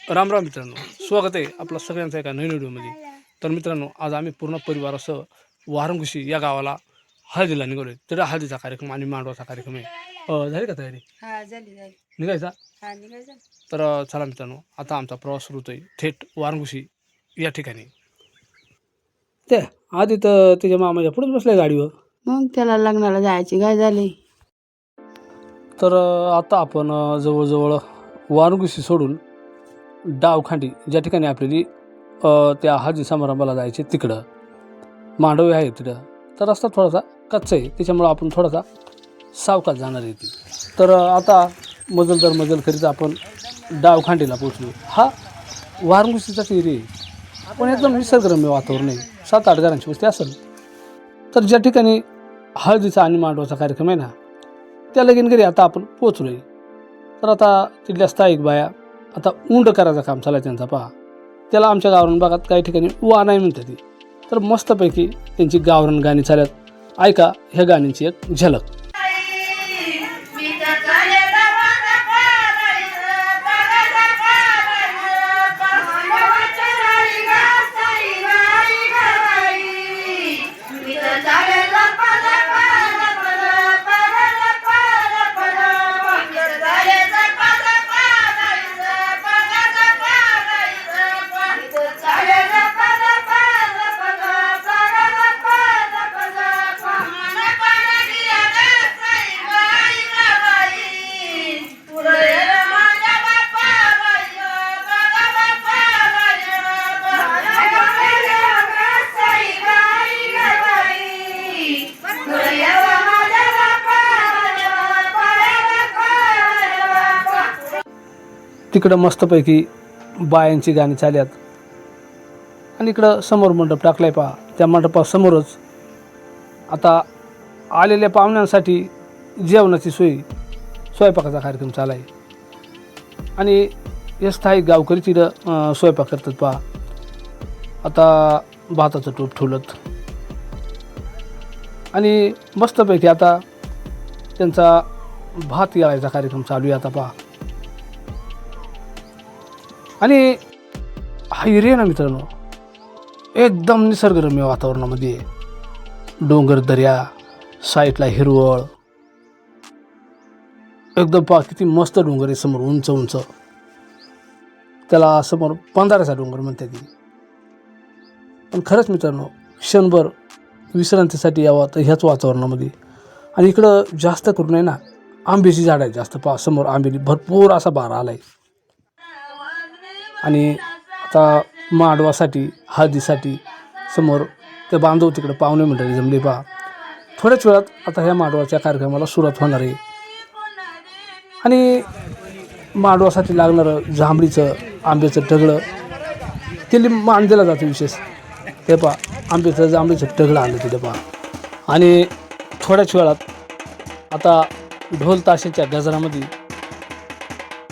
राम राम मित्रांनो स्वागत आहे आपलं सगळ्यांचं एका नवीन व्हिडिओमध्ये. तर मित्रांनो आज आम्ही पूर्ण परिवारासह वारंगुशी या गावाला हळदीला निघालो आहे तर हळदीचा कार्यक्रम आणि मांडवाचा कार्यक्रम आहे. झाली का तयारी? हा झाली झाली. निघायचा? हा निघायचं. तर चला मित्रांनो आता आमचा प्रवास सुरू होतोय थेट वारंगुशी या ठिकाणी. ते आधी तर तुझ्या मामाच्या पुढेच बसल्या गाडीवर. मग त्याला लग्नाला जायची काय झाली. तर आता आपण जवळजवळ वारंगुशी सोडून डावखांडी ज्या ठिकाणी आपल्याली त्या हळदी समारंभाला जायचे तिकडं. मांडवे आहे तिकडं तर रस्ता थोडासा कच्चा आहे त्याच्यामुळं आपण थोडासा सावकाश जाणार आहे ती तर आता मजल दर मजल करीत आपण डावखांडीला पोचलो हा वारंगुशीचाच एरिया आहे. पण एकदम निसर्गरम्य वातावरण आहे. सात आठ घरांची वस्ती असेल. तर ज्या ठिकाणी हळदीचा आणि मांडवाचा कार्यक्रम आहे ना त्या लगीन घरी आता आपण पोचलो आहे तर आता तिथल्या स्थायिक बाया आता उंड करायचं काम चालू आहे त्यांचा पहा. त्याला आमच्या गावरण भागात काही ठिकाणी वा नाही म्हणते ती. तर मस्तपैकी त्यांची गावरण गाणी चालत ऐका ह्या गाण्यांची एक झलक. इकडं मस्तपैकी बायांची गाणी चालल्यात. आणि इकडं समोर मंडप टाकलाय पहा. त्या मंडपासमोरच आता आलेल्या पाहुण्यांसाठी जेवणाची सोय स्वयंपाकाचा कार्यक्रम चालू आहे आणि हे स्थायिक गावकरी तिथं स्वयंपाक करतात पहा. आता भाताचं टोप ठेवलं आणि मस्तपैकी आता त्यांचा भात यायचा कार्यक्रम चालू आहे आता पहा. आणि हा एरिया ना मित्रांनो एकदम निसर्गरम्य वातावरणामध्ये डोंगर दर्या साईडला हिरवळ. एकदम पहा किती मस्त डोंगर आहे समोर उंच उंच. त्याला समोर पंधराचा डोंगर म्हणते ती. पण खरंच मित्रांनो क्षणभर विश्रांतीसाठी यावं तर ह्याच वातावरणामध्ये. आणि इकडं जास्त करून आहे ना आंब्याची झाडं आहेत जास्त. पहा समोर आंबेली भरपूर असा बारा आला आहे आणि आता माडवासाठी हळदीसाठी समोर ते बांधव तिकडे पाहुणे मंडळी जमली पहा. थोड्याच वेळात आता ह्या माडवाच्या कार्यक्रमाला सुरुवात होणार आहे. आणि माडवासाठी लागणारं जांभळीचं आंब्याचं टगळं ते मान दिला जातं विशेष. ते पहा आंब्याचं जांभळीचं टगळं आलं तिथे पहा. आणि थोड्याच वेळात आता ढोल ताशेच्या गजरामध्ये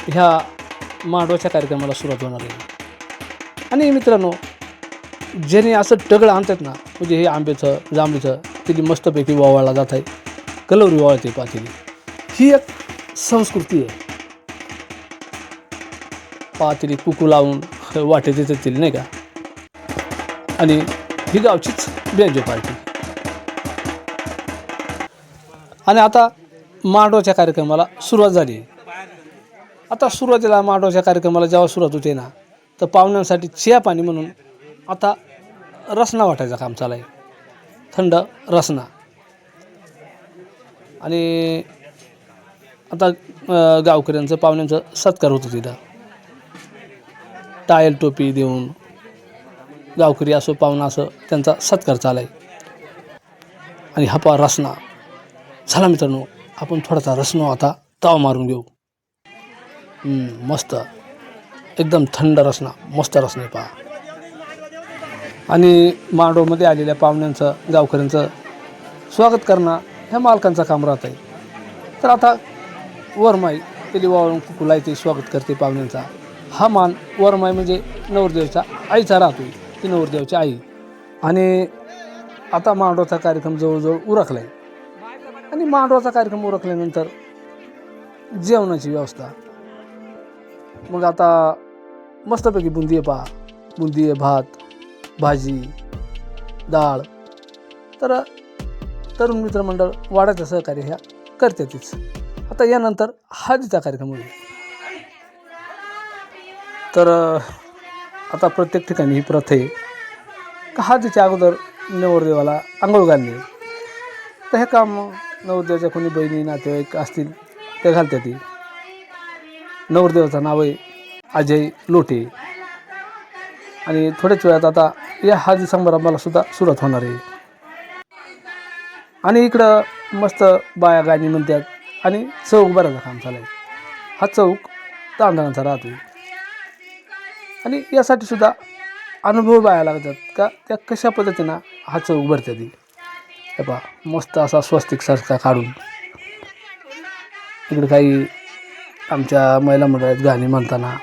ह्या मांडवाच्या कार्यक्रमाला सुरुवात होणार आहे. आणि मित्रांनो ज्याने असं टगळं आणतात ना म्हणजे हे आंब्याचं जांभळीचं तिथे मस्तपैकी वावळला जात आहे. कलवरी वावळते पातेली. ही एक संस्कृती आहे. पातेली कुकू लावून वाटे देतात तिला नाही का? आणि ही गावचीच बेंजो पार्टी आणि आता मांडवाच्या कार्यक्रमाला सुरुवात झाली आहे. आता सुरुवातीला मांडवाच्या कार्यक्रमाला जेव्हा सुरुवात होते ना तर पाहुण्यांसाठी चिया पाणी म्हणून आता रसना वाटायचं काम चालू आहे. थंड रसना. आणि आता गावकऱ्यांचं पाहुण्यांचं सत्कार होतं तिथं. टायल टोपी देऊन गावकरी असो पाहुणा असो त्यांचा सत्कार चालू आहे. आणि हपा रसना. झाला मित्रांनो आपण थोडासा रसनो आता ताव मारून घेऊ. मस्त. एकदम थंड रसना मस्त रसना पहा. आणि मांडवमध्ये आलेल्या पाहुण्यांचं गावकऱ्यांचं स्वागत करणं ह्या मालकांचं काम राहत आहे तर आता वरमाई तेली वाळून कुकुला येते स्वागत करते पाहुण्यांचा. हा मान वरमाई म्हणजे नवरदेवच्या आईचा राहतो ती नवरदेवची आई. आणि आता मांडवाचा कार्यक्रम जवळजवळ उरकला आहे आणि मांडवाचा कार्यक्रम उरकल्यानंतर जेवणाची व्यवस्था. मग आता मस्तपैकी बुंदी आहे पहा. बुंदी आहे भात भाजी डाळ. तर तरुण मित्रमंडळ वाढायचं सहकार्य ह्या करतातच आता यानंतर हळदीचा कार्यक्रम होईल. तर आता प्रत्येक ठिकाणी ही प्रथा आहे. का हळदीच्या अगोदर नवरदेवाला आंघोळ घालणे. तर हे काम नवरदेवाच्या कोणी बहिणी नातेवाईक असतील ते घालतात ती नवरदेवाचं नाव आहे अजय लोटे. आणि थोड्याच वेळात आता या हळदी समारंभाला सुद्धा सुरुवात होणार आहे. आणि इकडं मस्त बाया गाणी म्हणतात आणि चौक बऱ्याचा काम चालू आहे हा चौक तांदळांचा राहतो आणि यासाठी सुद्धा अनुभव बाया लागतात का त्या कशा पद्धतीनं हा चौक भरतात हे? पहा मस्त असा स्वस्तिक सारखा काढून. इकडे काही आमच्या महिला मंडळात गाणी म्हणताना.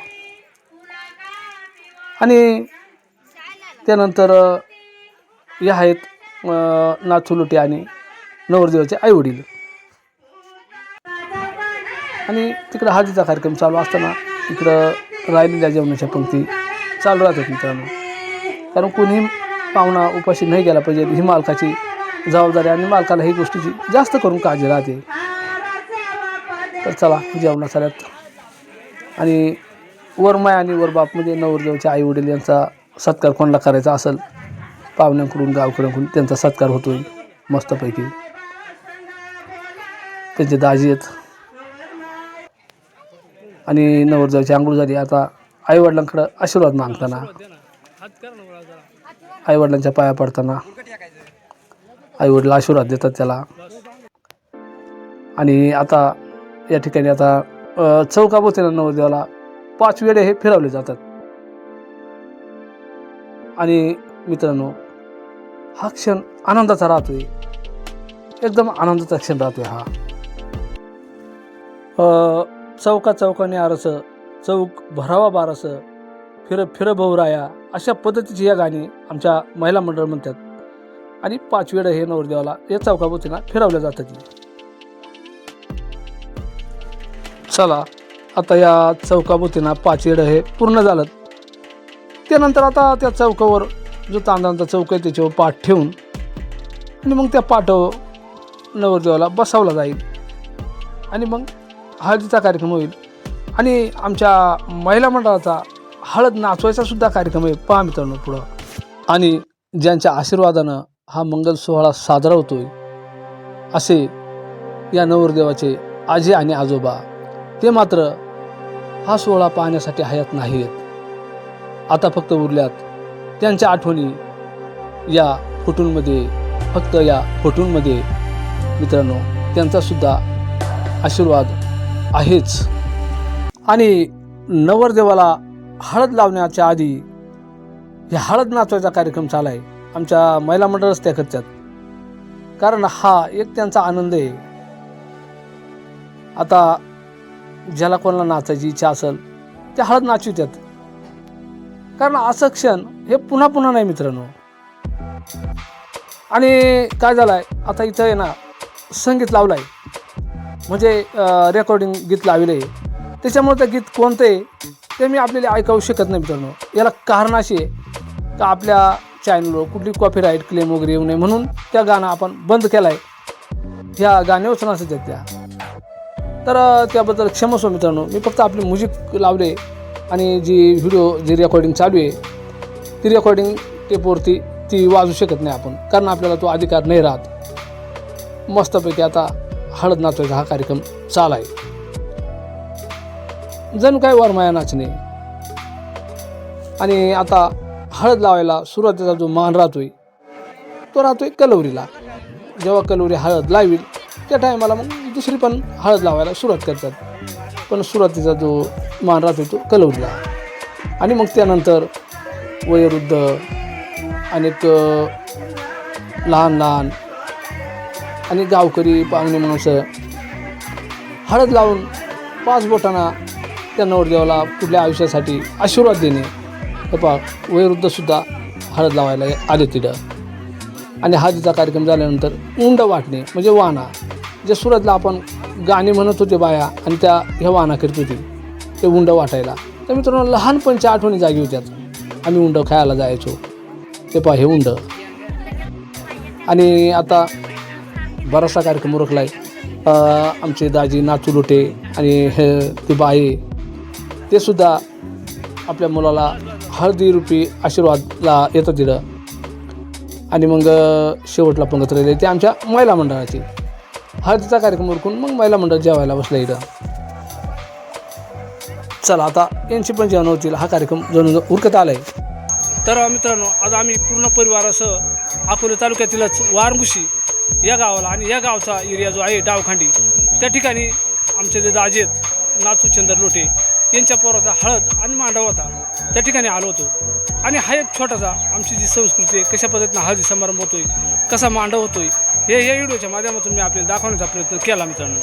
आणि त्यानंतर या आहेत अ, आणि नवरदेवाचे आईवडील आणि तिकडं हळदीचा कार्यक्रम चालू असताना इकडं राहिलेल्या जेवणाच्या पंक्ती चालू राहतात मित्रांनो. कारण कोणीही पाहुणा उपाशी नाही गेला पाहिजे ही मालकाची जबाबदारी आणि मालकाला ही गोष्टीची जास्त करून काळजी राहते. तर चला जेवणा चालत आणि वरमाय आणि वरबाप म्हणजे नवरदेवचे आई वडील यांचा सत्कार कोणाला करायचा असेल पाहुण्यांकडून गावकऱ्यांकडून त्यांचा सत्कार होतो मस्तपैकी. त्यांचे दाजी आहेत. आणि नवरदेवाची आंघोळ झाली. आता आईवडिलांकडं आशीर्वाद मागताना आईवडिलांच्या पाया पडताना आईवडील आशीर्वाद देतात त्याला. आणि आता या ठिकाणी आता अ, चौकाभोवतीला नवरदेवाला पाच वेळे हे फिरवले जातात. आणि मित्रांनो हा क्षण आनंदाचा राहतोय. एकदम आनंदाचा क्षण राहतोय हा. चौका चौकाने आरसं चौक भरावा बारसं फिर फिर बहुराया अशा पद्धतीची या गाणी आमच्या महिला मंडळ म्हणतात. आणि पाच हे नवरदेवाला या चौकाभोवतीला फिरवल्या जातात. चला आता या चौकाभोवतीनं पाचेड हे पूर्ण झालं. त्यानंतर आता त्या चौकावर जो तांदळांचा चौक आहे त्याच्यावर पाठ ठेवून आणि मग त्या पाठावर नवरदेवाला बसावला जाईल. आणि मग हळदीचा कार्यक्रम होईल. आणि आमच्या महिला मंडळाचा हळद नाचवायचा सुद्धा कार्यक्रम आहे पहा मित्रांनो पुढं. आणि ज्यांच्या आशीर्वादानं हा मंगल सोहळा साजरा होतोय असे या नवरदेवाचे आजी आणि आजोबा ते मात्र हा सोहळा पाहण्यासाठी हयात नाही आहेत आता फक्त उरल्यात त्यांच्या आठवणी या फोटोंमध्ये फक्त या फोटोंमध्ये मित्रांनो त्यांचासुद्धा आशीर्वाद आहेच. आणि नवरदेवाला हळद लावण्याच्या आधी हे हळद नाचवायचा कार्यक्रम चालाय आमच्या महिला मंडळच त्या करतात कारण हा एक त्यांचा आनंद आहे. आता ज्याला कोणाला नाचायची इच्छा असेल ते हळद नाचवितात कारण असं क्षण हे पुन्हा पुन्हा नाही मित्रांनो. आणि काय झालंय आता इथं आहे ना संगीत लावलंय. म्हणजे रेकॉर्डिंग गीत लावले आहे त्याच्यामुळे ते गीत कोणतं आहे ते मी आपल्याला ऐकावू शकत नाही मित्रांनो. याला कारण अशी आहे का आपल्या चॅनलवर कुठली कॉपीराईट क्लेम वगैरे येऊ नये म्हणून त्या गाणं आपण बंद केलं आहे ह्या गाण्यावर नसत त्या. तर त्याबद्दल क्षमस्व मित्रांनो मी फक्त आपली म्युझिक लावले आणि जी व्हिडिओ जी रेकॉर्डिंग चालू आहे ती रेकॉर्डिंग टेपवरती ती वाजू शकत नाही आपण कारण आपल्याला तो अधिकार नाही राहत. मस्तपैकी आता हळद नाचवायचा हा कार्यक्रम चाल आहे. जण काय वरमाया नाचणे? आणि आता हळद लावायला सुरुवातीचा जो मान राहतोय तो राहतोय कलवरीला. जेव्हा कलवरी हळद लावील त्या टायमाला मग दुसरी पण हळद लावायला सुरुवात करतात. पण सुरुवातीचा जो मान राहतो तो कलौडला आणि मग त्यानंतर वयोवृद्ध अनेक लहान लहान आणि गावकरी पाहुणे माणसं हळद लावून पाच बोटांना त्या नवरदेवाला पुढल्या आयुष्यासाठी आशीर्वाद देणे. हे वयोवृद्धसुद्धा हळद लावायला आले तिथं. आणि हळदीचा कार्यक्रम झाल्यानंतर उंड वाटणे म्हणजे वाना जे सुरतला आपण गाणी म्हणत होते बाया आणि त्या ह्या वाना करीत होती ते उंड वाटायला. तर मित्रांनो लहानपणच्या आठवणी जागी होत्यात. आम्ही उंड खायला जायचो. ते पहा हे उंड. आणि आता बराचसा कार्यक्रम उरकला आहे आमचे दाजी नाचू लोटे आणि हे ते बाई ते सुद्धा आपल्या मुलाला हळदी रुपी आशीर्वादला येतं तिथं. आणि मग शेवटला पंगत राहिले ते आमच्या महिला मंडळाची. हळदीचा कार्यक्रम उरकून मग महिला मंडळ जेवायला बसलं इथं. चला आता यांची पण जेवण होतील. हा कार्यक्रम जणू उरकत आला आहे तर मित्रांनो आज आम्ही पूर्ण परिवारासह अकोले तालुक्यातीलच वारंगुशी या गावाला आणि या गावचा एरिया जो आहे डावखांडी त्या ठिकाणी आमचे जे दाजे आहेत नाथूचंद्र लोटे यांच्या पोराचा हळद आणि मांडव होता. त्या ठिकाणी आलो होतो. आणि हा एक छोटासा आमची जी संस्कृती आहे कशा पद्धतीनं हळदी समारंभ होतोय कसा मांडव होतोय हे या व्हिडिओच्या माध्यमातून मी आपल्याला दाखवण्याचा प्रयत्न केला मित्रांनो.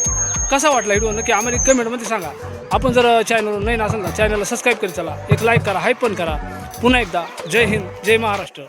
कसा वाटला व्हिडिओ? नक्की आम्हाला कमेंटमध्ये सांगा. आपण जर चॅनलवर नाही नसेल ना चॅनलला सबस्क्राईब करी चला. एक लाईक करा हाईप पण करा. पुन्हा एकदा जय हिंद जय महाराष्ट्र.